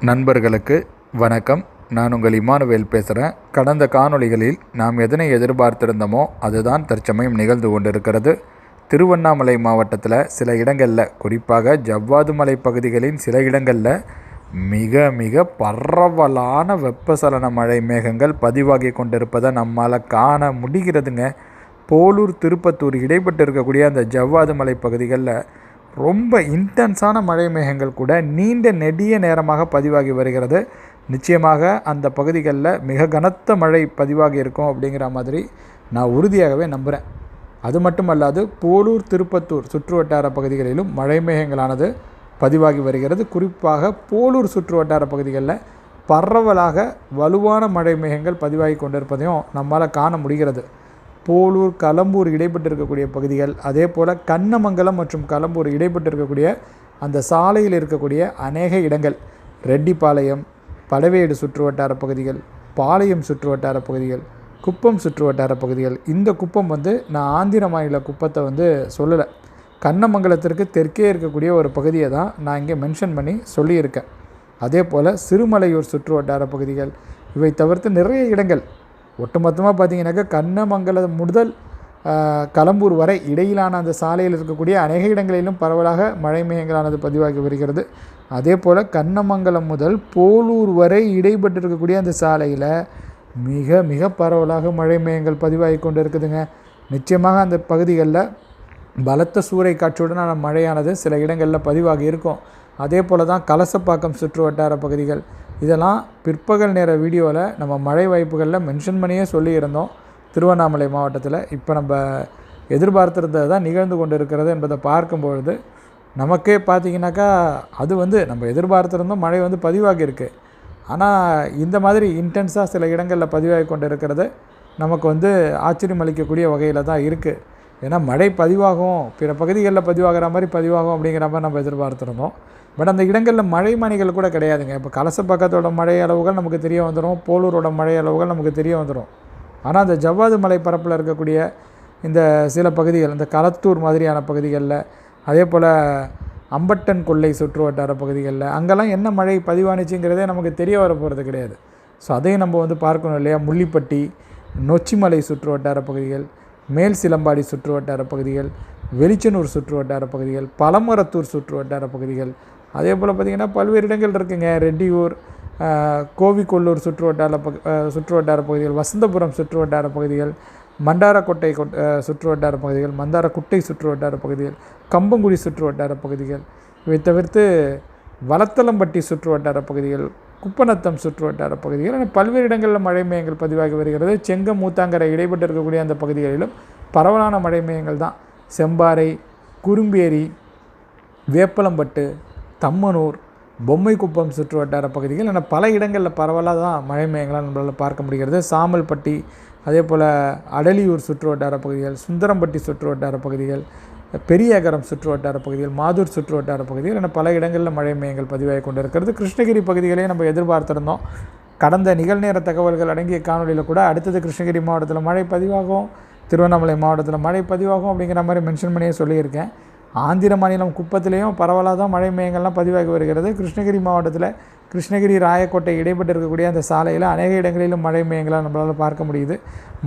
நண்பர்களுக்கு வணக்கம். நான் உங்கள் இமானுவேல் பேசுகிறேன் கடந்த காணொளிகளில் நாம் எதனை எதிர்பார்த்திருந்தோமோ அதுதான் தற்சமயம் நிகழ்ந்து கொண்டிருக்கிறது. திருவண்ணாமலை மாவட்டத்தில் சில இடங்களில் குறிப்பாக ஜவ்வாது மலை பகுதிகளின் சில இடங்களில் மிக மிக பரவலான வெப்பசலன மழை மேகங்கள் பதிவாகி கொண்டிருப்பதை நம்மால் காண முடிகிறதுங்க. போலூர் திருப்பத்தூர் இடைப்பட்டு இருக்கக்கூடிய அந்த ஜவ்வாது மலை பகுதிகளில் ரொம்ப இன்டென்ஸான மழை மேகங்கள் கூட நீண்ட நெடிய நேரமாக பதிவாகி வருகிறது. நிச்சயமாக அந்த பகுதிகளில் மிக கனத்த மழை பதிவாகி இருக்கும் அப்படிங்கிற மாதிரி நான் உறுதியாகவே நம்புகிறேன் அது மட்டுமல்லாது போலூர் திருப்பத்தூர் சுற்று வட்டார பகுதிகளிலும் மழை மேகங்களானது பதிவாகி வருகிறது. குறிப்பாக போலூர் சுற்று வட்டார பகுதிகளில் பரவலாக வலுவான மழை மேகங்கள் பதிவாகி கொண்டிருப்பதையும் நம்மால் காண முடிகிறது. போலூர் களம்பூர் இடைப்பட்டு இருக்கக்கூடிய பகுதிகள் அதே போல் கண்ணமங்கலம் மற்றும் களம்பூர் இடைப்பட்டு இருக்கக்கூடிய அந்த சாலையில் இருக்கக்கூடிய அநேக இடங்கள் ரெட்டிப்பாளையம் படவேடு சுற்றுவட்டார பகுதிகள் பாளையம் சுற்றுவட்டார பகுதிகள் குப்பம் சுற்றுவட்டார பகுதிகள். இந்த குப்பம் வந்து நான் ஆந்திர மாநில குப்பத்தை வந்து சொல்லலை. கண்ணமங்கலத்திற்கு தெற்கே இருக்கக்கூடிய ஒரு பகுதியை தான் நான் இங்கே மென்ஷன் பண்ணி சொல்லியிருக்கேன். அதே போல் சிறுமலையூர் சுற்றுவட்டார பகுதிகள் இவை தவிர்த்து நிறைய இடங்கள். ஒட்டுமொத்தமாக பார்த்தீங்கன்னாக்கா கண்ணமங்கலம் முதல் கலம்பூர் வரை இடையிலான அந்த சாலையில் இருக்கக்கூடிய அநேக இடங்களிலும் பரவலாக மழை மேகங்களானது பதிவாகி வருகிறது. அதே போல் கண்ணமங்கலம் முதல் போலூர் வரை இடைப்பட்டு இருக்கக்கூடிய அந்த சாலையில் மிக மிக பரவலாக மழை மேகங்கள் பதிவாகி கொண்டு இருக்குதுங்க நிச்சயமாக அந்த பகுதிகளில் பலத்த சூறை காட்சியுடனான மழையானது சில இடங்களில் பதிவாகி இருக்கும். அதே போல் தான் கலசப்பாக்கம் சுற்று வட்டார பகுதிகள். இதெல்லாம் பிற்பகல் நேர வீடியோவில் நம்ம மழை வாய்ப்புகளில் மென்ஷன் பண்ணியே சொல்லியிருந்தோம். திருவண்ணாமலை மாவட்டத்தில். இப்போ நம்ம எதிர்பார்த்துருந்தது தான் நிகழ்ந்து கொண்டு இருக்கிறது என்பதை பார்க்கும்பொழுது நமக்கே பார்த்தீங்கன்னாக்கா அது வந்து நம்ம எதிர்பார்த்துருந்தோம் மழை வந்து பதிவாகியிருக்கு. ஆனால் இந்த மாதிரி இன்டென்ஸாக சில இடங்களில் பதிவாகி கொண்டு இருக்கிறது நமக்கு வந்து ஆச்சரியம் அளிக்கக்கூடிய வகையில் தான் இருக்குது ஏன்னா மழை பதிவாகும் பிற பகுதிகளில் பதிவாகிற மாதிரி பதிவாகும் அப்படிங்கிற மாதிரி நம்ம எதிர்பார்த்துருந்தோம். பட் அந்த இடங்களில் மழை மணிகள் கூட கிடையாதுங்க. இப்போ கலச பக்கத்தோட மழை அளவுகள் நமக்கு தெரிய வந்துடும் போலூரோட மழை அளவுகள் நமக்கு தெரிய வந்துடும் ஆனால் அந்த ஜவ்வாது மலை பரப்பில் இருக்கக்கூடிய இந்த சில பகுதிகள் இந்த களத்தூர் மாதிரியான பகுதிகளில் அதே போல் அம்பட்டன் கொள்ளை சுற்று வட்டார பகுதிகளில் அங்கெல்லாம் என்ன மழை பதிவானுச்சுங்கிறதே நமக்கு தெரிய வர போகிறது கிடையாது. ஸோ அதையும் நம்ம வந்து பார்க்கணும் இல்லையா? முள்ளிப்பட்டி நொச்சிமலை சுற்று வட்டார பகுதிகள் மேல் சிலம்பாடி சுற்று வட்டார பகுதிகள் வெளிச்சனூர் சுற்று வட்டார பகுதிகள் பலமரத்தூர் சுற்று வட்டார பகுதிகள் அதே போல் பார்த்திங்கன்னா பல்வேறு இடங்கள் இருக்குங்க. ரெட்டியூர் கோவிக்கொல்லூர் சுற்று வட்டார பகு சுற்று வட்டார பகுதிகள் வசந்தபுரம் சுற்று வட்டார பகுதிகள் மண்டாரக்கோட்டை கொட் சுற்று வட்டார பகுதிகள் மந்தாரக்குட்டை சுற்று வட்டார பகுதிகள் கம்பங்குடி சுற்று வட்டார பகுதிகள் இவை தவிர்த்து வளத்தலம்பட்டி சுற்று வட்டார பகுதிகள் குப்பநத்தம் சுற்று வட்டார பகுதிகள் என பல்வேறு இடங்களில் மழை மேயங்கள் பதிவாகி வருகிறது. செங்கம் மூத்தாங்கரை இடைப்பட்டு இருக்கக்கூடிய அந்த பகுதிகளிலும் பரவலான மழை மேயங்கள் தான். செம்பாறை குறும்பேரி வேப்பலம்பட்டு தம்மனூர் பொம்மைக்குப்பம் சுற்று வட்டார பகுதிகள் என பல இடங்களில் பரவலாக தான் மழை மேயங்களாக நம்மளால் பார்க்க முடிகிறது. சாமல்பட்டி அதே போல் அடலியூர் சுற்று வட்டார பகுதிகள் சுந்தரம்பட்டி சுற்று வட்டார பகுதிகள் பெரியகரம் சுற்று வட்டார பகுதிகள் மாதூர் சுற்று வட்டார பகுதிகள் என பல இடங்களில் மழை மேயங்கள் பதிவாகி கொண்டிருக்கிறது. கிருஷ்ணகிரி பகுதிகளையும் நம்ம எதிர்பார்த்திருந்தோம். கடந்த நிகழ்நேர தகவல்கள் அடங்கிய காணொலியில் கூட அடுத்தது கிருஷ்ணகிரி மாவட்டத்தில் மழை பதிவாகும் திருவண்ணாமலை மாவட்டத்தில் மழை பதிவாகும் அப்படிங்கிற மாதிரி மென்ஷன் பண்ணியே சொல்லியிருக்கேன். ஆந்திர மாநிலம் குப்பத்திலையும் பரவலாக தான் மழை மேயங்கள்லாம் பதிவாகி வருகிறது. கிருஷ்ணகிரி மாவட்டத்தில் கிருஷ்ணகிரி ராயக்கோட்டை இடைப்பட்டு இருக்கக்கூடிய அந்த சாலையில் அநேக இடங்களிலும் மழை மேயங்களாக நம்மளால் பார்க்க முடியுது.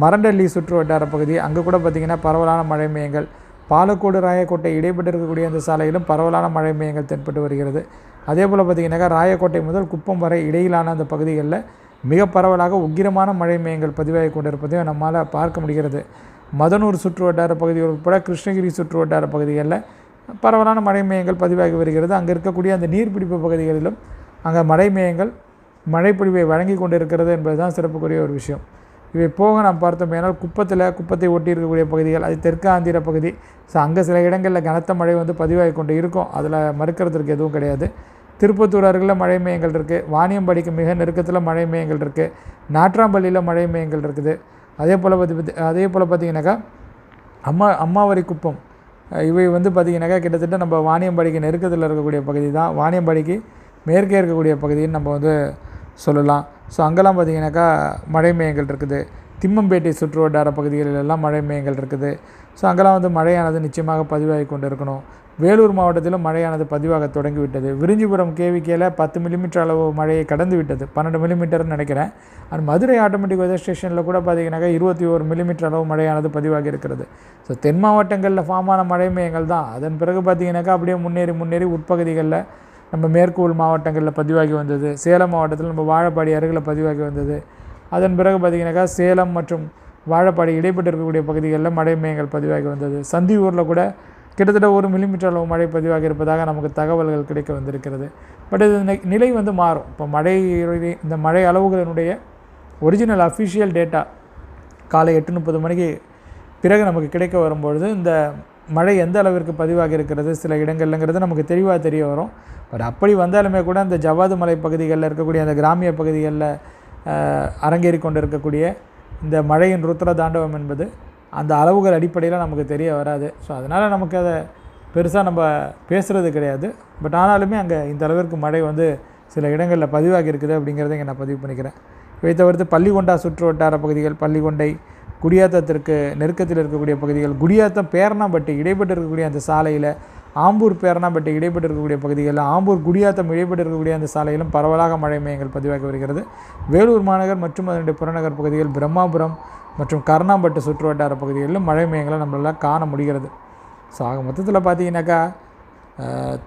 மரண்டள்ளி சுற்று வட்டார பகுதி அங்கே கூட பார்த்திங்கன்னா பரவலான மழை மேயங்கள் பாலக்கோடு ராயக்கோட்டை இடைப்பட்டு இருக்கக்கூடிய அந்த சாலையிலும் பரவலான மழை மேயங்கள் தென்பட்டு வருகிறது. அதே போல் பார்த்திங்கனாக்கா ராயக்கோட்டை முதல் குப்பம் வரை இடையிலான அந்த பகுதிகளில் மிக பரவலாக உக்கிரமான மழை மேயங்கள் பதிவாகி கொண்டிருப்பதையும் நம்மால் பார்க்க முடிகிறது. மதனூர் சுற்று வட்டார பகுதிகள் உட்பட கிருஷ்ணகிரி சுற்று வட்டார பகுதிகளில் பரவலான மழை மேயங்கள் பதிவாகி வருகிறது. அங்கே இருக்கக்கூடிய அந்த நீர்பிடிப்பு பகுதிகளிலும் அங்கே மழை மேயங்கள் மழைப்பொழிவை வழங்கி கொண்டு இருக்கிறது என்பது தான் சிறப்புக்குரிய ஒரு விஷயம். இவை போக நாம் பார்த்தோம் ஏனால் குப்பத்தில் குப்பத்தை ஒட்டி இருக்கக்கூடிய பகுதிகள் அது தெற்கு ஆந்திர பகுதி. ஸோ அங்கே சில இடங்களில் கனத்த மழை வந்து பதிவாகி கொண்டு இருக்கும். அதில் மறுக்கிறதுக்கு எதுவும் கிடையாது. திருப்பத்தூர் அருகில் மழை மேயங்கள் இருக்குது வாணியம்பாடிக்கு மிக நெருக்கத்தில் மழை மேயங்கள் இருக்குது நாற்றாம்பள்ளியில் மழை மேயங்கள் இருக்குது. அதே போல் பார்த்து அதே போல் பார்த்திங்கனாக்கா அம்மா அம்மாவரி குப்பம் இவை வந்து பார்த்திங்கனாக்கா கிட்டத்தட்ட நம்ம வாணியம்பாடிக்கு நெருக்கத்தில் இருக்கக்கூடிய பகுதி தான். வாணியம்பாடிக்கு மேற்கே இருக்கக்கூடிய பகுதின்னு நம்ம வந்து சொல்லலாம். ஸோ அங்கெல்லாம் பார்த்திங்கனாக்கா மழை மேயங்கள் இருக்குது. திம்மம்பேட்டை சுற்று வட்டார பகுதிகளிலெல்லாம் மழை மேயங்கள் இருக்குது. ஸோ அங்கெல்லாம் வந்து மழையானது நிச்சயமாக பதிவாகி கொண்டு இருக்கணும் வேலூர் மாவட்டத்திலும் மழையானது பதிவாக தொடங்கிவிட்டது. விரிஞ்சிபுரம் கேவிக்கையில் பத்து மில்லிமீட்டர் அளவு மழையை கடந்து விட்டது பன்னெண்டு மில்லிமீட்டர்னு நினைக்கிறேன். அண்ட் மதுரை ஆட்டோமேட்டிக் வெதர் ஸ்டேஷனில் கூட பார்த்தீங்கன்னாக்கா இருபத்தி ஒரு மில்லிமீட்டர் அளவு மழையானது பதிவாகி இருக்கிறது. ஸோ தென் மாவட்டங்களில் ஃபார்மான மழை மையங்கள் தான். அதன் பிறகு பார்த்தீங்கன்னாக்கா அப்படியே முன்னேறி முன்னேறி உட்பகுதிகளில் நம்ம மேற்கு உள் மாவட்டங்களில் பதிவாகி வந்தது. சேலம் மாவட்டத்தில் நம்ம வாழப்பாடி அருகில் பதிவாகி வந்தது. அதன் பிறகு பார்த்தீங்கன்னாக்கா சேலம் மற்றும் வாழப்பாடி இடைப்பட்டு இருக்கக்கூடிய பகுதிகளில் மழை மேயங்கள் பதிவாகி வந்தது. சந்தியூரில் கூட கிட்டத்தட்ட ஒரு மில்லிமீட்டர் அளவு மழை பதிவாகி இருப்பதாக நமக்கு தகவல்கள் கிடைக்க வந்திருக்கிறது. பட் இது நிலை வந்து மாறும். இப்போ மழை இந்த மழை அளவுகளினுடைய ஒரிஜினல் அஃபிஷியல் டேட்டா காலை எட்டு முப்பது மணிக்கு பிறகு நமக்கு கிடைக்க வரும்பொழுது இந்த மழை எந்த அளவிற்கு பதிவாகி இருக்கிறது சில இடங்கள்லங்கிறது நமக்கு தெளிவாக தெரிய வரும். பட் அப்படி வந்தாலுமே கூட இந்த ஜவ்வாது மலை பகுதிகளில் இருக்கக்கூடிய அந்த கிராமிய பகுதிகளில் அரங்கேறி கொண்டு இருக்கக்கூடிய இந்த மழையின் ருத்ர தாண்டவம் என்பது அந்த அளவுகள் அடிப்படையில் நமக்கு தெரிய வராது. ஸோ அதனால் நமக்கு அதை பெருசாக நம்ம பேசுகிறது கிடையாது. பட் ஆனாலுமே அங்கே இந்த அளவிற்கு மழை வந்து சில இடங்களில் பதிவாகி இருக்குது அப்படிங்கிறத இங்கே நான் பதிவு பண்ணிக்கிறேன். இவை தவிர்த்து பள்ளிகொண்டா சுற்று வட்டார பகுதிகள் பள்ளிகொண்டை குடியாத்தத்திற்கு நெருக்கத்தில் இருக்கக்கூடிய பகுதிகள் குடியாத்தம் பேரணாம்பட்டி இடைப்பட்டு இருக்கக்கூடிய அந்த சாலையில் ஆம்பூர் பேரணாம்பேட்டை இடைப்பட்டு இருக்கக்கூடிய பகுதிகளில் ஆம்பூர் குடியாத்தம் இடைப்பட்டு இருக்கக்கூடிய அந்த சாலையிலும் பரவலாக மழை மையங்கள் பதிவாகி வருகிறது. வேலூர் மாநகர் மற்றும் அதனுடைய புறநகர் பகுதிகள் பிரம்மாபுரம் மற்றும் கருணாம்பட்டு சுற்று வட்டார பகுதிகளிலும் மழை மையங்களை நம்மளால் காண முடிகிறது. ஸோ ஆக மொத்தத்தில் பார்த்தீங்கன்னாக்கா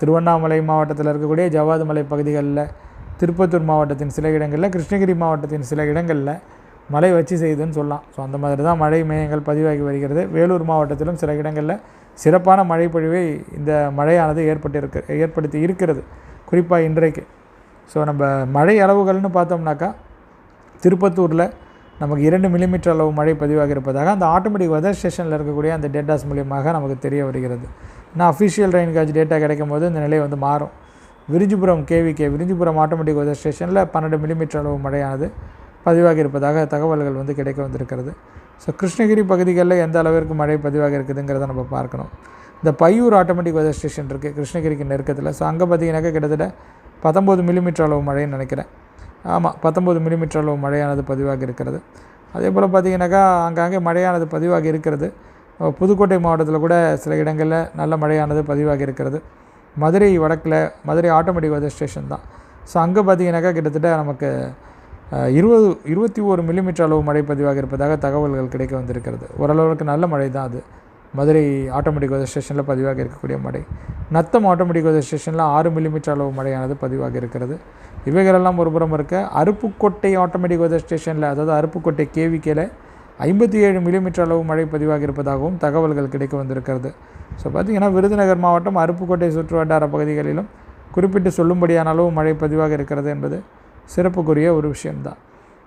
திருவண்ணாமலை மாவட்டத்தில் இருக்கக்கூடிய ஜவாது மலை பகுதிகளில் திருப்பத்தூர் மாவட்டத்தின் சில இடங்களில் கிருஷ்ணகிரி மாவட்டத்தின் சில இடங்களில் மழை வச்சு செய்யுதுன்னு சொல்லலாம். ஸோ அந்த மாதிரி தான் மழை மேயங்கள் பதிவாகி வருகிறது. வேலூர் மாவட்டத்திலும் சில இடங்களில் சிறப்பான மழை பொழிவை இந்த மழையானது ஏற்பட்டிருக்கு ஏற்படுத்தி இருக்கிறது. குறிப்பாக இன்றைக்கு. ஸோ நம்ம மழை அளவுகள்னு பார்த்தோம்னாக்கா திருப்பத்தூரில் நமக்கு இரண்டு மில்லிமீட்டர் அளவு மழை பதிவாக இருப்பதாக அந்த ஆட்டோமேட்டிக் வெதர் ஸ்டேஷனில் இருக்கக்கூடிய அந்த டேட்டாஸ் மூலியமாக நமக்கு தெரிய வருகிறது. நான் அஃபிஷியல் ரெயின் காஜ் டேட்டா கிடைக்கும் போது இந்த நிலை வந்து மாறும். Virinjipuram KVK Virinjipuram automatic weather ஸ்டேஷனில் பன்னெண்டு மில்லிமீட்டர் அளவு மழையானது பதிவாகி இருப்பதாக தகவல்கள் வந்து கிடைக்க வந்திருக்கிறது. ஸோ கிருஷ்ணகிரி பகுதிகளில் எந்த அளவிற்கு மழை பதிவாக இருக்குதுங்கிறத நம்ம பார்க்கணும். இந்த பையூர் ஆட்டோமேட்டிக் வெதர் ஸ்டேஷன் இருக்குது கிருஷ்ணகிரிக்கு நெருக்கத்தில். ஸோ அங்கே பார்த்தீங்கன்னாக்கா கிட்டத்தட்ட பத்தொம்போது மில்லிமீட்டர் அளவு மழைன்னு நினைக்கிறேன். ஆமாம் பத்தொம்போது மில்லிமீட்டர் அளவு மழையானது பதிவாக இருக்கிறது. அதே போல் பார்த்தீங்கன்னாக்கா அங்கங்கே மழையானது பதிவாக இருக்கிறது. புதுக்கோட்டை மாவட்டத்தில் கூட சில இடங்களில் நல்ல மழையானது பதிவாக இருக்கிறது. மதுரை வடக்கில் மதுரை ஆட்டோமேட்டிக் வெதர் ஸ்டேஷன் தான். ஸோ அங்கே பார்த்தீங்கன்னாக்கா கிட்டத்தட்ட நமக்கு இருபது இருபத்தி ஒரு மில்லிமீட்டர் அளவு மழை பதிவாக இருப்பதாக தகவல்கள் கிடைக்க வந்திருக்கிறது. ஓரளவுக்கு நல்ல மழை தான் அது. மதுரை ஆட்டோமேட்டிக் வெதர் ஸ்டேஷனில் பதிவாக இருக்கக்கூடிய மழை. நத்தம் ஆட்டோமேட்டிக் வெதர் ஸ்டேஷனில் ஆறு மில்லிமீட்டர் அளவு மழையானது பதிவாக இருக்கிறது. இவைகளெல்லாம் ஒரு புறம் இருக்க அருப்புக்கோட்டை ஆட்டோமேட்டிக் வெதர் ஸ்டேஷனில் அதாவது அருப்புக்கோட்டை கேவிக்கையில் ஐம்பத்தி ஏழு மில்லிமீட்டர் அளவு மழை பதிவாக இருப்பதாகவும் தகவல்கள் கிடைக்க வந்திருக்கிறது. ஸோ பார்த்திங்கன்னா விருதுநகர் மாவட்டம் அருப்புக்கோட்டை சுற்று வட்டார பகுதிகளிலும் குறிப்பிட்டு சொல்லும்படியான அளவு மழை பதிவாக இருக்கிறது என்பது சிறப்புக்குரிய ஒரு விஷயம்தான்.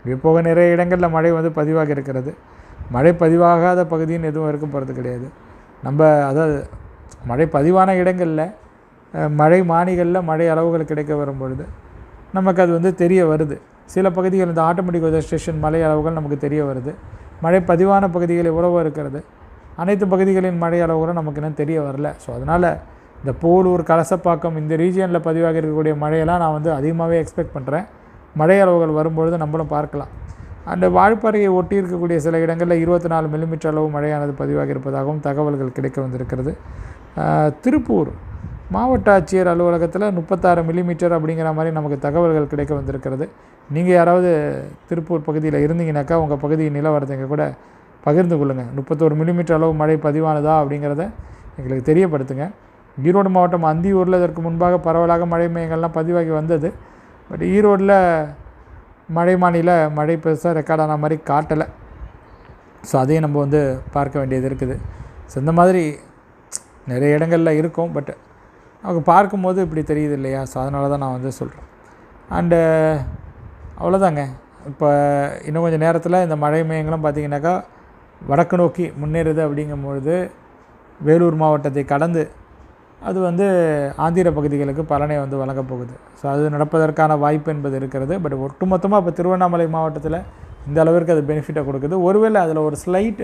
இது போக நிறைய இடங்களில் மழை வந்து பதிவாக இருக்கிறது. மழை பதிவாகாத பகுதின்னு எதுவும் இருக்க போகிறது கிடையாது. நம்ம அதாவது மழை பதிவான இடங்களில் மழை மானிகளில் மழை அளவுகள் கிடைக்க வரும்பொழுது நமக்கு அது வந்து தெரிய வருது. சில பகுதிகள் இந்த ஆட்டோமேட்டிக் வெதர் ஸ்டேஷன் மழை அளவுகள் நமக்கு தெரிய வருது. மழை பதிவான பகுதிகள் எவ்வளவோ இருக்கிறது. அனைத்து பகுதிகளின் மழை அளவுகளும் நமக்கு இன்னும் தெரிய வரல. ஸோ அதனால் இந்த போலூர் கலசப்பாக்கம் இந்த ரீஜியனில் பதிவாக இருக்கக்கூடிய மழையெல்லாம் நான் வந்து அதிகமாகவே எக்ஸ்பெக்ட் பண்ணுறேன் மழை அளவுகள் வரும்பொழுது நம்மளும் பார்க்கலாம். அந்த வாழப்பாறையை ஒட்டி இருக்கக்கூடிய சில இடங்களில் இருபத்தி நாலு மில்லிமீட்டர் அளவு மழையானது பதிவாகி இருப்பதாகவும் தகவல்கள் கிடைக்க வந்திருக்கிறது. திருப்பூர் மாவட்ட ஆட்சியர் அலுவலகத்தில் முப்பத்தாறு மில்லிமீட்டர் அப்படிங்கிற மாதிரி நமக்கு தகவல்கள் கிடைக்க வந்திருக்கிறது. நீங்கள் யாராவது திருப்பூர் பகுதியில் இருந்தீங்கன்னாக்கா உங்கள் பகுதியின் நிலவரத்தை கூட பகிர்ந்து கொள்ளுங்கள் முப்பத்தோரு மில்லிமீட்டர் அளவு மழை பதிவானதா அப்படிங்கிறத எங்களுக்கு தெரியப்படுத்துங்க. ஈரோடு மாவட்டம் அந்தியூரில் இதற்கு முன்பாக பரவலாக மழை மையங்கள்லாம் பதிவாகி வந்தது. பட் ஈரோடில் மழை மாநில மழை பெருசாக ரெக்கார்ட் ஆன மாதிரி காட்டலை. ஸோ அதையும் நம்ம வந்து பார்க்க வேண்டியது இருக்குது. ஸோ இந்த மாதிரி நிறைய இடங்களில் இருக்கும் பட் அவங்க பார்க்கும்போது இப்படி தெரியுது இல்லையா? ஸோ அதனால தான் நான் வந்து சொல்கிறேன் அண்டு அவ்வளோதாங்க இப்போ இன்னும் கொஞ்சம் நேரத்தில் இந்த மழை மையங்களும் பார்த்தீங்கன்னாக்கா வடக்கு நோக்கி முன்னேறுது அப்படிங்கும்பொழுது வேலூர் மாவட்டத்தை கடந்து அது வந்து ஆந்திர பகுதிகளுக்கு பலனை வந்து வழங்கப் போகுது. ஸோ அது நடப்பதற்கான வாய்ப்பு என்பது இருக்கிறது. பட் ஒட்டுமொத்தமாக இப்போ திருவண்ணாமலை மாவட்டத்தில் இந்த அளவிற்கு அது பெனிஃபிட்டை கொடுக்குது. ஒருவேளை அதில் ஒரு ஸ்லைட்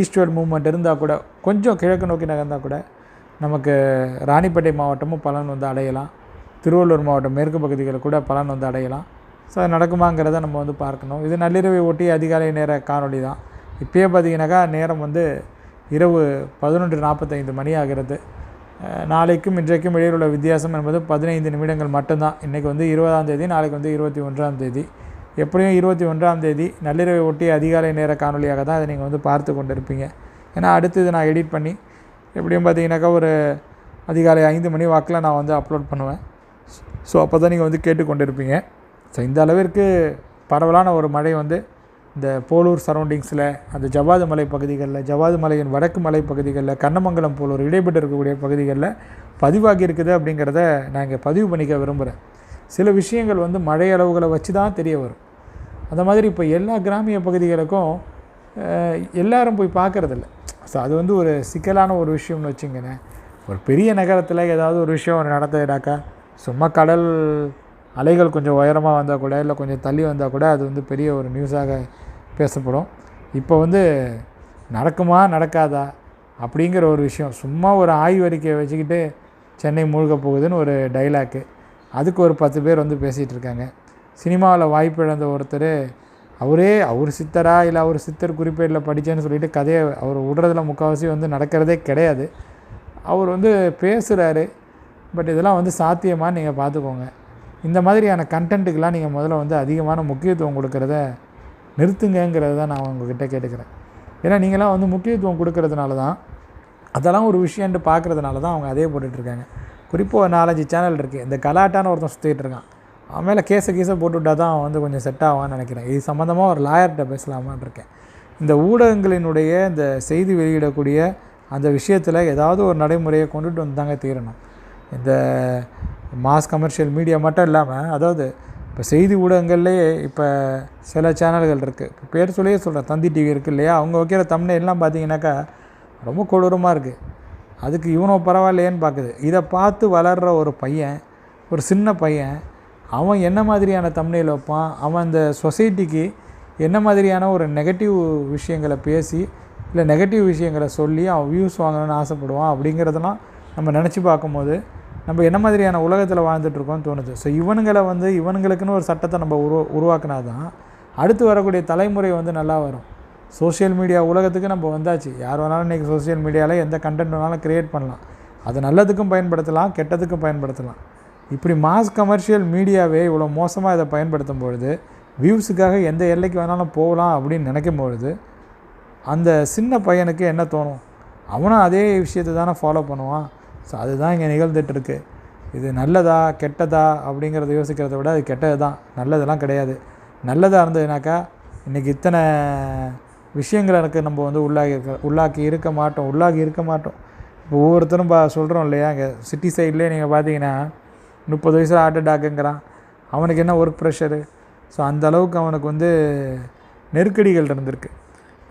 ஈஸ்ட்வேர்ட் மூவ்மெண்ட் இருந்தால் கூட கொஞ்சம் கிழக்கு நோக்கி நகர்ந்தால் கூட நமக்கு ராணிப்பேட்டை மாவட்டமும் பலன் வந்து அடையலாம். திருவள்ளூர் மாவட்டம் மேற்கு பகுதிகளில் கூட பலன் வந்து அடையலாம். ஸோ அது நடக்குமாங்கிறத நம்ம வந்து பார்க்கணும். இது நள்ளிரவை ஒட்டி அதிகாலை நேர காணொளி தான். இப்போயே பார்த்தீங்கன்னாக்கா நேரம் வந்து இரவு பதினொன்று நாற்பத்தைந்து மணி ஆகிறது. நாளைக்கும் இன்றைக்கும் இடையில் உள்ள வித்தியாசம் என்பது பதினைந்து நிமிடங்கள் மட்டும்தான். இன்றைக்கி வந்து இருபதாம் தேதி நாளைக்கு வந்து இருபத்தி ஒன்றாம் தேதி. எப்படியும் இருபத்தி ஒன்றாம் தேதி நள்ளிரவை ஒட்டி அதிகாலை நேர காணொலியாக தான் அதை நீங்கள் வந்து பார்த்து கொண்டு இருப்பீங்க ஏன்னா அடுத்து இதை நான் எடிட் பண்ணி எப்படியும் பார்த்தீங்கன்னாக்கா ஒரு அதிகாலை ஐந்து மணி வாக்கில் நான் வந்து அப்லோட் பண்ணுவேன். ஸோ அப்போ தான் நீங்கள் வந்து கேட்டுக்கொண்டிருப்பீங்க. ஸோ இந்த அளவிற்கு பரவலான ஒரு மழை வந்து இந்த போலூர் சரௌண்டிங்ஸில் அந்த ஜவாது மலை பகுதிகளில் ஜவாது மலையின் வடக்கு மலை பகுதிகளில் கண்ணமங்கலம் போலூர் இடைப்பட்டு இருக்கக்கூடிய பகுதிகளில் பதிவாகி இருக்குது அப்படிங்கிறத நான் இங்கே பதிவு பண்ணிக்க விரும்புகிறேன் சில விஷயங்கள் வந்து மழை அளவுகளை வச்சு தான் தெரிய வரும். அந்த மாதிரி இப்போ எல்லா கிராமிய பகுதிகளுக்கும் எல்லாரும் போய் பார்க்குறதில்ல. ஸோ அது வந்து ஒரு சிக்கலான ஒரு விஷயம்னு வச்சுங்கண்ணே ஒரு பெரிய நகரத்தில் ஏதாவது ஒரு விஷயம் நடந்ததுனாக்கா சும்மா கடல் அலைகள் கொஞ்சம் உயரமாக வந்தால் கூட இல்லை கொஞ்சம் தள்ளி வந்தால் கூட அது வந்து பெரிய ஒரு நியூஸாக பேசப்படும். இப்போ வந்து நடக்குமா நடக்காதா அப்படிங்கிற ஒரு விஷயம். சும்மா ஒரு ஆய்வறிக்கையை வச்சுக்கிட்டு சென்னை மூழ்க போகுதுன்னு ஒரு டைலாக்கு அதுக்கு ஒரு பத்து பேர் வந்து பேசிகிட்டு இருக்காங்க. சினிமாவில் வாய்ப்பு இழந்த ஒருத்தர் அவரே அவர் சித்தரா இல்லை அவர் சித்தர் குறிப்பேடில் படித்தேன்னு சொல்லிட்டு கதையை அவர் விடுறதுல முக்கால்வாசி வந்து நடக்கிறதே கிடையாது. அவர் வந்து பேசுகிறாரு பட் இதெல்லாம் வந்து சாத்தியமாக நீங்கள் பார்த்துக்கோங்க. இந்த மாதிரியான கண்டென்ட்டுக்கெலாம் நீங்கள் முதல்ல வந்து அதிகமான முக்கியத்துவம் கொடுக்குறத நிறுத்துங்கங்கிறத தான் நான் உங்ககிட்ட கேட்டுக்கிறேன். ஏன்னா நீங்களாம் வந்து முக்கியத்துவம் கொடுக்கறதுனால தான் அதெல்லாம் ஒரு விஷயன்ட்டு பார்க்குறதுனால தான் அவங்க அதே போட்டுட்ருக்காங்க. குறிப்பாக ஒரு நாலஞ்சு சேனல் இருக்குது இந்த கலாட்டான ஒருத்தன் சுற்றிட்டு இருக்கான். அவன் மேலே கேஸை கீஸை போட்டுவிட்டால் தான் அவன் வந்து கொஞ்சம் செட் ஆவான்னு நினைக்கிறேன். இது சம்மந்தமாக ஒரு லாயர்கிட்ட பேசலாமான்னு இருக்கேன். இந்த ஊடகங்களினுடைய இந்த செய்தி வெளியிடக்கூடிய அந்த விஷயத்தில் ஏதாவது ஒரு நடைமுறையை கொண்டுட்டு வந்து தாங்க தீரணும். இந்த மாஸ் கமர்ஷியல் மீடியா மட்டும் இல்லாமல் அதாவது இப்போ செய்தி ஊடகங்கள்லேயே இப்போ சில சேனல்கள் இருக்குது இப்போ பேர் சொல்லியே சொல்கிறேன் தந்தி டிவி இருக்குது இல்லையா? அவங்க வைக்கிற தமிழ் எல்லாம் பார்த்தீங்கன்னாக்கா ரொம்ப கொடூரமாக இருக்குது அதுக்கு இவனோ பரவாயில்லையேன்னு பார்க்குது இதை பார்த்து வளர்கிற ஒரு பையன் ஒரு சின்ன பையன் அவன் என்ன மாதிரியான தம்னையில் வைப்பான்? அவன் அந்த சொசைட்டிக்கு என்ன மாதிரியான ஒரு நெகட்டிவ் விஷயங்களை பேசி இல்லை நெகட்டிவ் விஷயங்களை சொல்லி அவன் வியூஸ் வாங்கணும்னு ஆசைப்படுவான் அப்படிங்கிறதெல்லாம் நம்ம நினச்சி பார்க்கும்போது நம்ம என்ன மாதிரியான உலகத்தில் வாழ்ந்துட்டுருக்கோம்னு தோணுது. ஸோ இவனுங்களை வந்து இவனுங்களுக்குன்னு ஒரு சட்டத்தை நம்ம உருவா உருவாக்குனா தான் அடுத்து வரக்கூடிய தலைமுறை வந்து நல்லா வரும். சோஷியல் மீடியா உலகத்துக்கு நம்ம வந்தாச்சு. யார் வேணாலும் இன்றைக்கி சோஷியல் மீடியாவில் எந்த கண்டென்ட் வேணாலும் க்ரியேட் பண்ணலாம். அது நல்லதுக்கும் பயன்படுத்தலாம் கெட்டதுக்கும் பயன்படுத்தலாம். இப்படி மாஸ் கமர்ஷியல் மீடியாவே இவ்வளோ மோசமாக இதை பயன்படுத்தும் பொழுது வியூஸுக்காக எந்த எல்லைக்கு வேணாலும் போகலாம் அப்படின்னு நினைக்கும் பொழுது அந்த சின்ன பையனுக்கு என்ன தோணும்? அவனும் அதே விஷயத்தை தானே ஃபாலோ பண்ணுவான். ஸோ அதுதான் இங்கே நிகழ்ந்துட்டுருக்கு. இது நல்லதா கெட்டதா அப்படிங்கிறத யோசிக்கிறத விட அது கெட்டது தான் நல்லதெல்லாம் கிடையாது. நல்லதாக இருந்ததுனாக்கா இன்றைக்கி இத்தனை விஷயங்கள் எனக்கு நம்ம வந்து உள்ளாகி இருக்க உள்ளாக்கி இருக்க மாட்டோம் உள்ளாகி இருக்க மாட்டோம். இப்போ ஒவ்வொருத்தரும் பா சொல்கிறோம் இல்லையா? இங்கே சிட்டி சைட்லேயே நீங்கள் பார்த்தீங்கன்னா முப்பது வயசில் ஹார்ட் அட்டாக்குங்கிறான் அவனுக்கு என்ன ஒர்க் ப்ரெஷரு ஸோ அந்த அளவுக்கு அவனுக்கு வந்து நெருக்கடிகள் இருந்திருக்கு.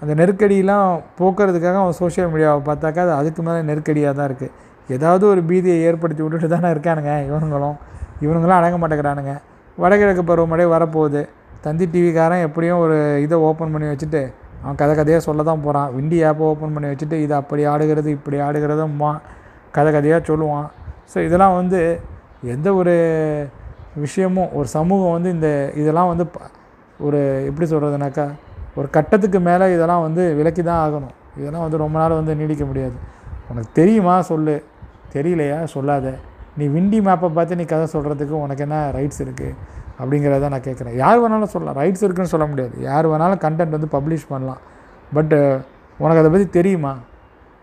அந்த நெருக்கடியெலாம் போக்குறதுக்காக அவன் சோஷியல் மீடியாவை பார்த்தாக்கா அது அதுக்கு மேலே நெருக்கடியாக தான் இருக்குது ஏதாவது ஒரு பீதியை ஏற்படுத்தி விட்டுட்டு தானே இருக்கானுங்க இவனுங்களும் இவனுங்களும் அடங்க மாட்டேங்கிறானுங்க. வடகிழக்கு பருவமழை வரப்போகுது. தந்தி டிவிக்காரன் எப்படியும் ஒரு இதை ஓப்பன் பண்ணி வச்சுட்டு அவன் கதை கதையாக சொல்ல தான் போகிறான் விண்டி ஆப்பை ஓப்பன் பண்ணி வச்சுட்டு இது அப்படி ஆடுகிறது இப்படி ஆடுகிறதும்மா. கதை கதையாக சொல்லுவான். ஸோ இதெல்லாம் வந்து எந்த ஒரு விஷயமும் ஒரு சமூகம் வந்து இந்த இதெல்லாம் வந்து ப- ஒரு எப்படி சொல்கிறதுனாக்கா ஒரு கட்டத்துக்கு மேலே இதெல்லாம் வந்து விலக்கி தான் ஆகணும். இதெல்லாம் வந்து ரொம்ப நாள் வந்து நீடிக்க முடியாது. உனக்கு தெரியுமா? சொல்லு. தெரியலையா? சொல்லாத. நீ விண்டி மேப்பை பார்த்து நீ கதை சொல்கிறதுக்கு உனக்கு என்ன ரைட்ஸ் இருக்குது அப்படிங்கிறத நான் கேட்குறேன். யார் வேணாலும் சொல்லலாம். ரைட்ஸ் இருக்குன்னு சொல்ல முடியாது. யார் வேணாலும் கண்டென்ட் வந்து பப்ளிஷ் பண்ணலாம். பட்டு உனக்கு அதை பற்றி தெரியுமா?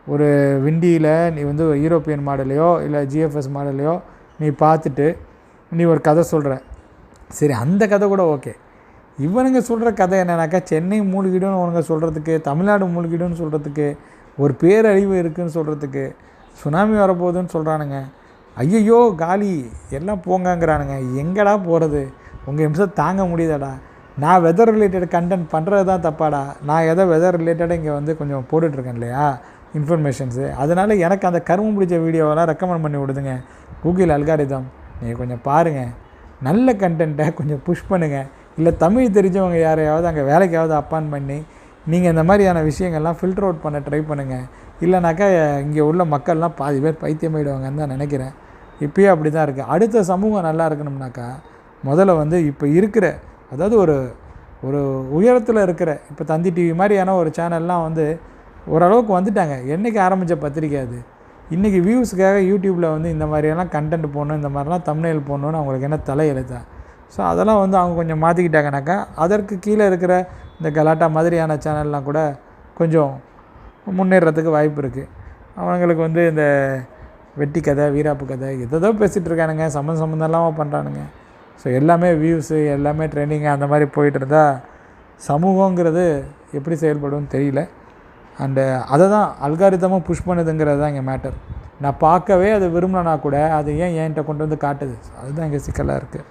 ஒரு விண்டியில் நீ வந்து யூரோப்பியன் மாடலையோ இல்லை ஜிஎஃப்எஸ் மாடலையோ நீ பார்த்துட்டு நீ ஒரு கதை சொல்கிற சரி அந்த கதை கூட ஓகே இவனுங்க சொல்கிற கதை என்னன்னாக்கா சென்னை மூழ்கிடும்னு அவனுங்க சொல்கிறதுக்கு தமிழ்நாடு மூழ்கிடும்னு சொல்கிறதுக்கு ஒரு பேரழிவு இருக்குதுன்னு சொல்கிறதுக்கு சுனாமி வரப்போகுதுன்னு சொல்கிறானுங்க ஐயையோ காலி எல்லாம் போங்கங்கிறானுங்க. எங்கடா போகிறது உங்கள் நிமிஷம் தாங்க முடியுதாடா நான் வெதர் ரிலேட்டட் கண்டென்ட் பண்ணுறது தான் தப்பாடா. நான் எதை வெதர் ரிலேட்டடாக இங்கே வந்து கொஞ்சம் போட்டுட்ருக்கேன் இல்லையா? இன்ஃபர்மேஷன்ஸு அதனால் எனக்கு அந்த கருமம் பிடிச்ச வீடியோவெல்லாம் ரெக்கமெண்ட் பண்ணி விடுதுங்க. கூகுள் அல்காரிதம் நீங்கள் கொஞ்சம் பாருங்கள் நல்ல கண்டென்ட்டை கொஞ்சம் புஷ் பண்ணுங்கள் இல்லை தமிழ் தெரிஞ்சவங்க யாரையாவது அங்கே வேலைக்காவது அப்பான் பண்ணி நீங்கள் இந்த மாதிரியான விஷயங்கள்லாம் ஃபில்டர் அவுட் பண்ண ட்ரை பண்ணுங்கள் இல்லைனாக்கா இங்கே உள்ள மக்கள்லாம் பாதி பேர் பைத்தியமாயிடுவாங்கன்னு தான் நினைக்கிறேன். இப்போயே அப்படி தான் இருக்குது அடுத்த சமூகம் நல்லா இருக்கணும்னாக்கா முதல்ல வந்து இப்போ இருக்கிற அதாவது ஒரு ஒரு உயரத்தில் இருக்கிற இப்போ தந்தி டிவி மாதிரியான ஒரு சேனல்லாம் வந்து ஓரளவுக்கு வந்துட்டாங்க. என்றைக்கு ஆரம்பித்த பத்திரிக்கை அது? இன்றைக்கி வியூஸுக்காக யூடியூப்பில் வந்து இந்த மாதிரியெல்லாம் கண்டென்ட் போடணும் இந்த மாதிரிலாம் தமிழில் போடணும்னு அவங்களுக்கு என்ன தலையெழுத்தா? ஸோ அதெல்லாம் வந்து அவங்க கொஞ்சம் மாற்றிக்கிட்டாங்கனாக்கா அதற்கு கீழே இருக்கிற இந்த கலாட்டா மாதிரியான சேனல்லாம் கூட கொஞ்சம் முன்னேறதுக்கு வாய்ப்பு இருக்குது அவங்களுக்கு வந்து இந்த வெட்டி கதை வீராப்பு கதை எதோ பேசிகிட்டு இருக்கானுங்க. சம்மந்தம் சம்மந்தம் இல்லாமல் பண்ணுறானுங்க ஸோ எல்லாமே வியூஸு எல்லாமே ட்ரெண்டிங்கு அந்த மாதிரி போயிட்டு இருந்தால் சமூகங்கிறது எப்படி செயல்படும்னு தெரியல. அண்டு அதை தான் அல்காரிதமாக புஷ் பண்ணுதுங்கிறது தான் இங்கே மேட்டர் நான் பார்க்கவே அதை விரும்பலனா கூட அது ஏன் என்கிட்ட கொண்டு வந்து காட்டுது? அதுதான் இங்கே சிக்கலாக இருக்குது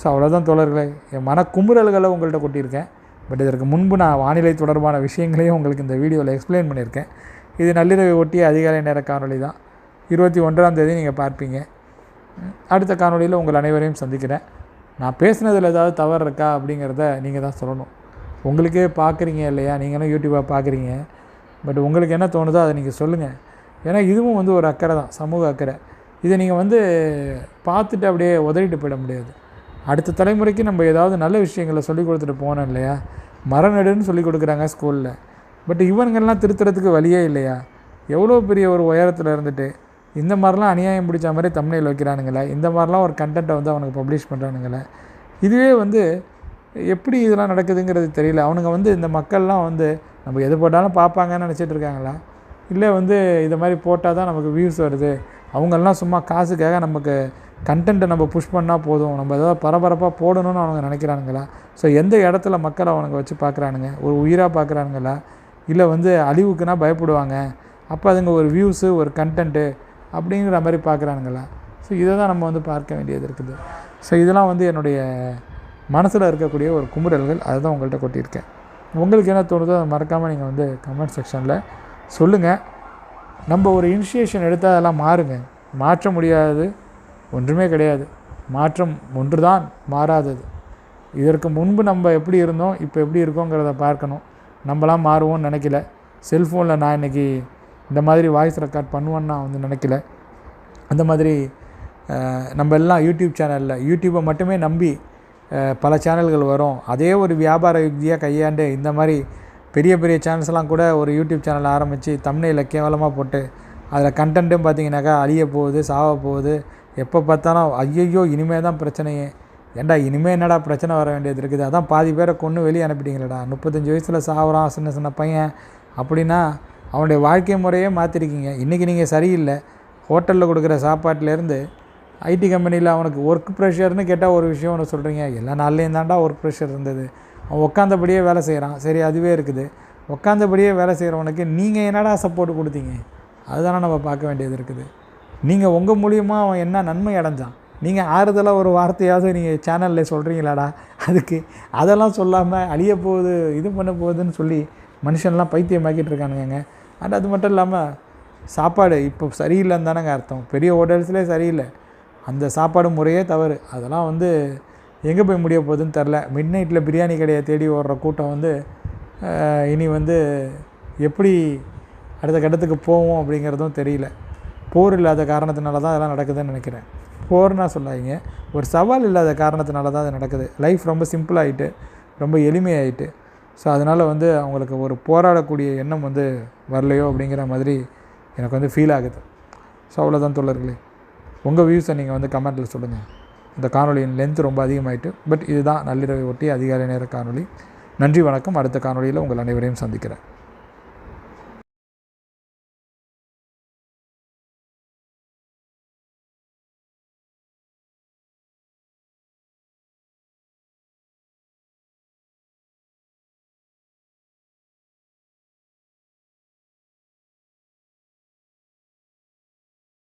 ஸோ அவ்வளோதான் தோழர்களே. என் மன குமுறல்களை உங்கள்கிட்ட கொட்டியிருக்கேன். பட் இதற்கு முன்பு நான் வானிலை தொடர்பான விஷயங்களையும் உங்களுக்கு இந்த வீடியோவில் எக்ஸ்பிளைன் பண்ணியிருக்கேன். இது நள்ளிரவை ஒட்டிய அதிகாலை நேர காணொலி தான். இருபத்தி ஒன்றாம் தேதி நீங்கள் பார்ப்பீங்க. அடுத்த காணொலியில் உங்கள் அனைவரையும் சந்திக்கிறேன். நான் பேசுனதில் ஏதாவது தவறு இருக்கா அப்படிங்கிறத நீங்கள் தான் சொல்லணும். உங்களுக்கே பார்க்குறீங்க இல்லையா? நீங்களும் யூடியூப்பாக பார்க்குறீங்க. பட் உங்களுக்கு என்ன தோணுதோ அதை நீங்கள் சொல்லுங்கள் ஏன்னா இதுவும் வந்து ஒரு அக்கறை தான் சமூக அக்கறை. இதை நீங்கள் வந்து பார்த்துட்டு அப்படியே உதறிட்டு போயிட முடியாது. அடுத்த தலைமுறைக்கு நம்ம ஏதாவது நல்ல விஷயங்களை சொல்லிக் கொடுத்துட்டு போனோம் இல்லையா? மரநடுன்னு சொல்லி கொடுக்குறாங்க ஸ்கூலில். பட் இவனுங்கெல்லாம் திருத்துறதுக்கு வழியே இல்லையா? எவ்வளோ பெரிய ஒரு உயரத்தில் இருந்துட்டு இந்த மாதிரிலாம் அநியாயம் பிடிச்ச மாதிரி தமிழில் வைக்கிறானுங்களே இந்த மாதிரிலாம் ஒரு கண்டென்ட்டை வந்து அவனுக்கு பப்ளிஷ் பண்ணுறானுங்களே இதுவே வந்து எப்படி இதெல்லாம் நடக்குதுங்கிறது தெரியல. அவனுங்க வந்து இந்த மக்கள்லாம் வந்து நம்ம எது போட்டாலும் பார்ப்பாங்கன்னு நினச்சிட்டு இருக்காங்களா? இல்லை வந்து இதை மாதிரி போட்டால் தான் நமக்கு வியூஸ் வருது. அவங்கெல்லாம் சும்மா காசுக்காக நமக்கு கண்டென்ட்டை நம்ம புஷ் பண்ணால் போதும். நம்ம ஏதாவது பரபரப்பாக போடணும்னு அவனுங்க நினைக்கிறானுங்களா? ஸோ எந்த இடத்துல மக்கள் அவனுங்க வச்சு பார்க்குறானுங்க ஒரு உயிராக பார்க்குறானுங்களா இல்லை வந்து அழிவுக்குன்னா பயப்படுவாங்க. அப்போ அதுங்க ஒரு வியூஸு ஒரு கண்டென்ட்டு அப்படிங்கிற மாதிரி பார்க்குறானுங்களா ஸோ இதை தான் நம்ம வந்து பார்க்க வேண்டியது இருக்குது. ஸோ இதெல்லாம் வந்து என்னுடைய மனசில் இருக்கக்கூடிய ஒரு குமுறல்கள். அதை தான் உங்கள்கிட்ட கொட்டியிருக்கேன். உங்களுக்கு என்ன தோணுதோ அதை மறக்காமல் நீங்கள் வந்து கமெண்ட் செக்ஷனில் சொல்லுங்கள் நம்ம ஒரு இனிஷியேஷன் எடுத்தால் அதெல்லாம் மாறுங்க. மாற்ற முடியாது. ஒன்றுமே கிடையாது. மாற்றம் ஒன்று தான் மாறாதது. இதற்கு முன்பு நம்ம எப்படி இருந்தோம் இப்போ எப்படி இருக்கோங்கிறத பார்க்கணும். நம்மளாம் மாறுவோம்னு நினைக்கல. செல்ஃபோனில் நான் இன்றைக்கி இந்த மாதிரி வாய்ஸ் ரெக்கார்ட் பண்ணுவேன்னு நான் வந்து நினைக்கல. அந்த மாதிரி நம்ம எல்லாம் யூடியூப் சேனலில் யூடியூப்பை மட்டுமே நம்பி பல சேனல்கள் வரும். அதே ஒரு வியாபார யுக்தியாக கையாண்டு இந்த மாதிரி பெரிய பெரிய சேனல்ஸ்லாம் கூட ஒரு யூடியூப் சேனல் ஆரம்பித்து தமிழில் கேவலமாக போட்டு அதில் கண்டென்ட்டும் பார்த்தீங்கன்னாக்கா அழிய போகுது சாவ போகுது. எப்போ பார்த்தாலும் ஐயையோ இனிமே தான் பிரச்சனையே. ஏண்டா இனிமே என்னடா பிரச்சனை வர வேண்டியது இருக்குது? அதான் பாதி பேரை கொன்று வெளியே அனுப்பிட்டீங்களேடா. முப்பத்தஞ்சு வயசில் சாவறான் சின்ன சின்ன பையன். அப்படின்னா அவனுடைய வாழ்க்கை முறையே மாற்றிருக்கீங்க இன்றைக்கி நீங்கள் சரியில்லை. ஹோட்டலில் கொடுக்குற சாப்பாட்டிலேருந்து ஐடி கம்பெனியில் அவனுக்கு ஒர்க் ப்ரெஷர்னு கேட்டால் ஒரு விஷயம் ஒன்று சொல்கிறீங்க எல்லா நாள்லேயும் தான்டா ஒர்க் ப்ரெஷர் இருந்தது. அவன் உட்காந்தபடியே வேலை செய்கிறான் சரி அதுவே இருக்குது. உட்காந்தபடியே வேலை செய்கிறவனுக்கு நீங்கள் என்னடா சப்போர்ட் கொடுத்தீங்க? அதுதானே நம்ம பார்க்க வேண்டியது இருக்குது. நீங்கள் உங்கள் மூலியமாக அவன் என்ன நன்மை அடைஞ்சான்? நீங்கள் ஆறுதலாக ஒரு வார்த்தையாவது நீங்கள் சேனலில் சொல்கிறீங்களாடா அதுக்கு அதெல்லாம் சொல்லாமல் அழிய போகுது இது பண்ண போகுதுன்னு சொல்லி மனுஷன்லாம் பைத்தியமாக்கிட்டு இருக்கானுங்க அண்ட் அது மட்டும் இல்லாமல் சாப்பாடு இப்போ சரியில்லைன்னு தானேங்க அர்த்தம். பெரிய ஹோட்டல்ஸ்லேயே சரியில்லை. அந்த சாப்பாடு முறையே தவறு. அதெல்லாம் வந்து எங்கே போய் முடிய போகுதுன்னு தெரில. மிட் நைட்டில் பிரியாணி கடையை தேடி ஓடுற கூட்டம் வந்து இனி வந்து எப்படி அடுத்த கட்டத்துக்கு போவோம் அப்படிங்கிறதும் தெரியல. போர் இல்லாத காரணத்தினால தான் அதெல்லாம் நடக்குதுன்னு நினைக்கிறேன். போர்னா சொல்லாதீங்க. ஒரு சவால் இல்லாத காரணத்தினால தான் அது நடக்குது. லைஃப் ரொம்ப சிம்பிளாகிட்டு ரொம்ப எளிமையாயிட்டு. ஸோ அதனால் வந்து அவங்களுக்கு ஒரு போராடக்கூடிய எண்ணம் வந்து வரலையோ அப்படிங்கிற மாதிரி எனக்கு வந்து ஃபீல் ஆகுது. ஸோ அவ்வளோதான் தோழர்களே. உங்கள் வியூஸை நீங்கள் வந்து கமெண்ட்டில் சொல்லுங்கள் இந்த காணொலியின் லென்த் ரொம்ப அதிகமாயிட்டு பட் இதுதான் நள்ளிரவை ஒட்டி அதிகாலை நேர காணொளி. நன்றி வணக்கம். அடுத்த காணொளியில் உங்கள் அனைவரையும் சந்திக்கிறேன்.